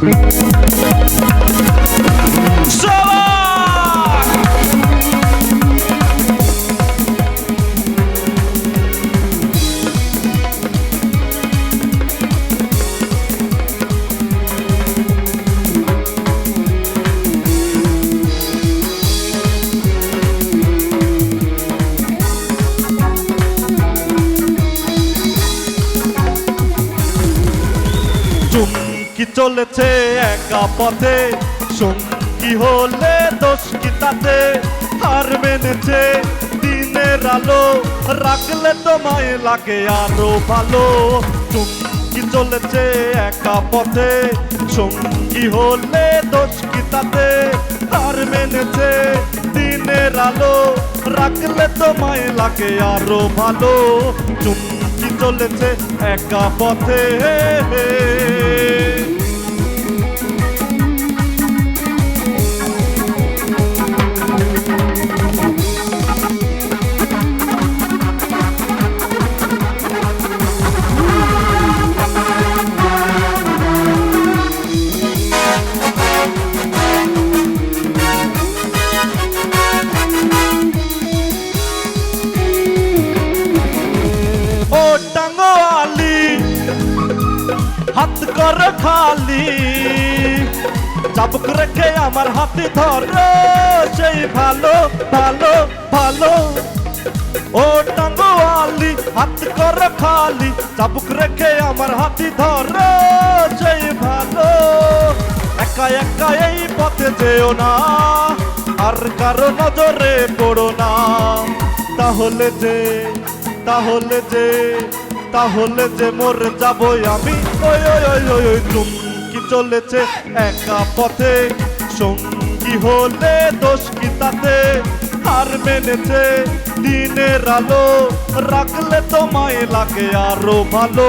সবাই চুমকি চলেছে একা পথে? সঙ্গী হলে দোষ কি তাতে? হার মেনেছে দিনের আলো, রাখলে তোমায় লাগে আরও ভালো। চুমকি চলেছে একা পথে, সঙ্গী হলে দোষ কি তাতে? হার মেনেছে দিনের আলো, রাখলে তোমায় লাগে আরও ভালো। চুমকি চলেছে একা পথে। হাত কর খালি চাবুক রেখে আমার হাতে ধর সেই ভালো ভালো ভালো ও টাঙ্গোয়ালি হাত কর খালি চাবুক রেখে আমার হাতি ধর সেই ভালো একা একা এই পথে যেও না আর কারও নজরে পড়ো না তাহলে যে তাহলে যে তাহলে যে মরে যাবই আমি চুমকি চলেছে একা পথে। সঙ্গী হলে দোষ কি তাতে? হার মেনেছে দিনের আলো। রাখলে তোমায় লাগে আরও ভালো।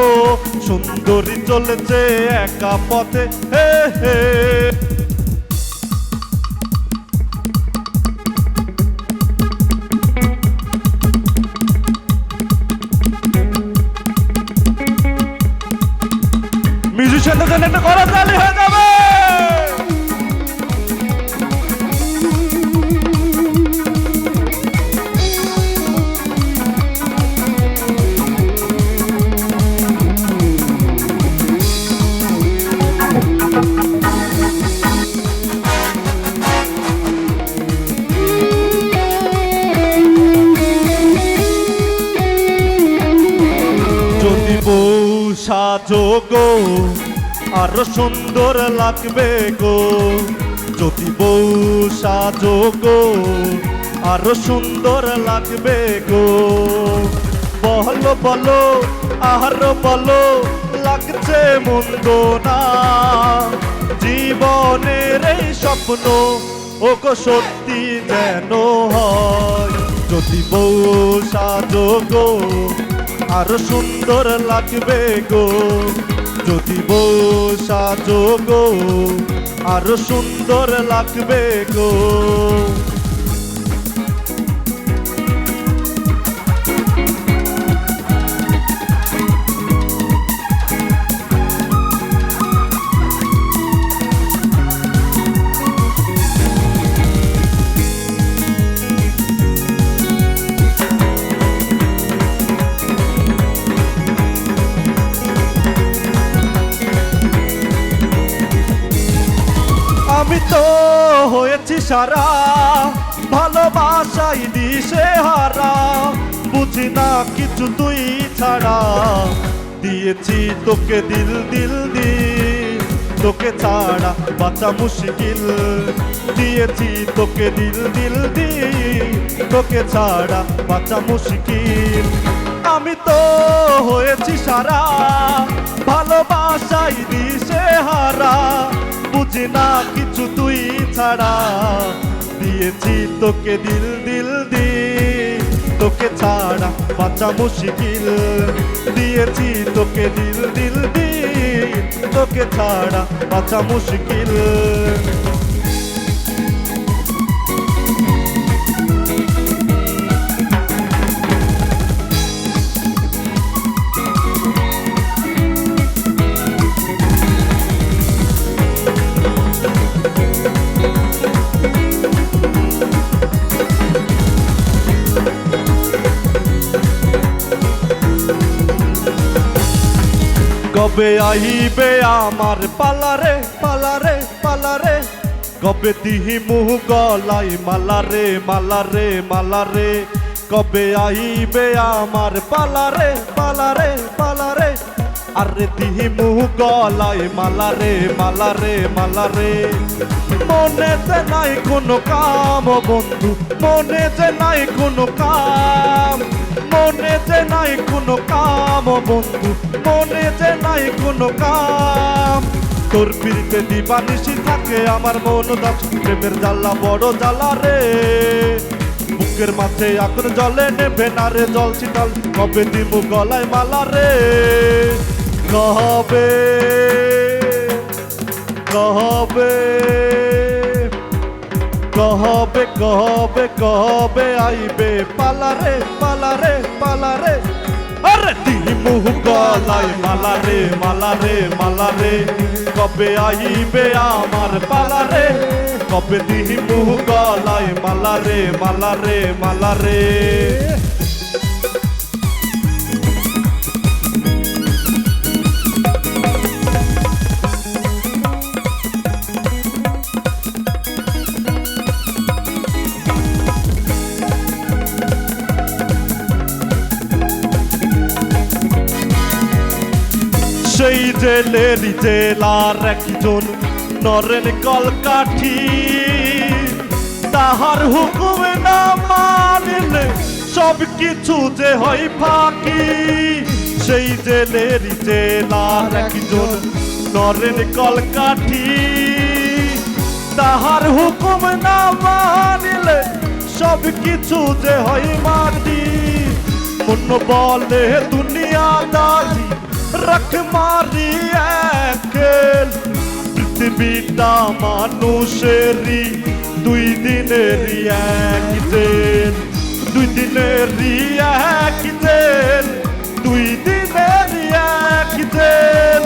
সুন্দরী চলেছে একা পথে। হে হে। মিউজিশিয়ানদের জন্য একটা করা তালি হয়ে যাবে। যদি বউ সাজো আরও সুন্দর লাগবে গো। যদি বউ সাজো গো, আরও সুন্দর লাগবে গো। বলো বলো, আরও বলো, লাগছে মন্দ না। জীবনের এই স্বপ্ন ও গো সত্যি যেন হয়। যদি বউ সাজো গো, আরও সুন্দর লাগবে গো। যদি বউ সাজো গো আরও সুন্দর লাগবে গো। সারা ভালোবাসাই দিশে হারা। বুঝি না কিছু তুই ছাড়া। দিয়েছি তোকে দিল দিল দিল। তোকে ছাড়া বাঁচা মুশকিল। দিয়েছি তোকে দিল দিল দিল। তোকে ছাড়া বাঁচা মুশকিল। আমি তো হয়েছি সারা। ভালোবাসাই দিশে হারা। বুঝি না কিছু তুই ছাড়া। দিয়েছি তোকে দিল দিল দি তোকে ছাড়া বাঁচা মুশকিল। দিয়েছি তোকে দিল দিল দি তোকে ছাড়া বাঁচা মুশকিল। কবে আইবে আমার পালারে পালারে পালারে কবে দিহি মুহ গলাই মালারে মালারে মালারে কবে আইবে আমার পালারে পালারে পালারে আরে দিহি মুহ গলাই মালারে মালারে মালারে মনেতে নাই কোনো কাম বন্ধু মনেতে নাই কোনো কাম। মনেতে নাই কোনো কাম বন্ধু মনেতে নাই কোনো কাম। তোর পিড়িতে দিবানিসি থাকে আমার মন দাস, প্রেমের জ্বালা বড় জ্বালা রে। বুকের মাঝে আগুন জলে নেবে না রে জল শীতল, কবে দিমু গলায় মালা রে। কবে কবে কবে কবে কবে আইবে, পালারে পালারে পালারে। আরে দিমু গলায় মালারে মালারে মালারে। কবে আইবে আমার পালারে? কবে দিমু গলায় মালারে মালারে মালারে? সেই জেলের একজন নরেন কলকাঠি। তাহার হুকুমে না মানিলে সব কিছু যে হয় ফাঁকি। সেই জেলের জেলার একজন নরেন কলকাঠি। তাহার হুকুম না মানিলে সব কিছু যে হয় মাটি। মন বলে দুনিয়াদারি রাখ মারি একেল পৃথিবীটা মানুষেরই দুই দিনেরই এক দিন দুই দিনেরই এক দিন দুই দিনেরই এক দিন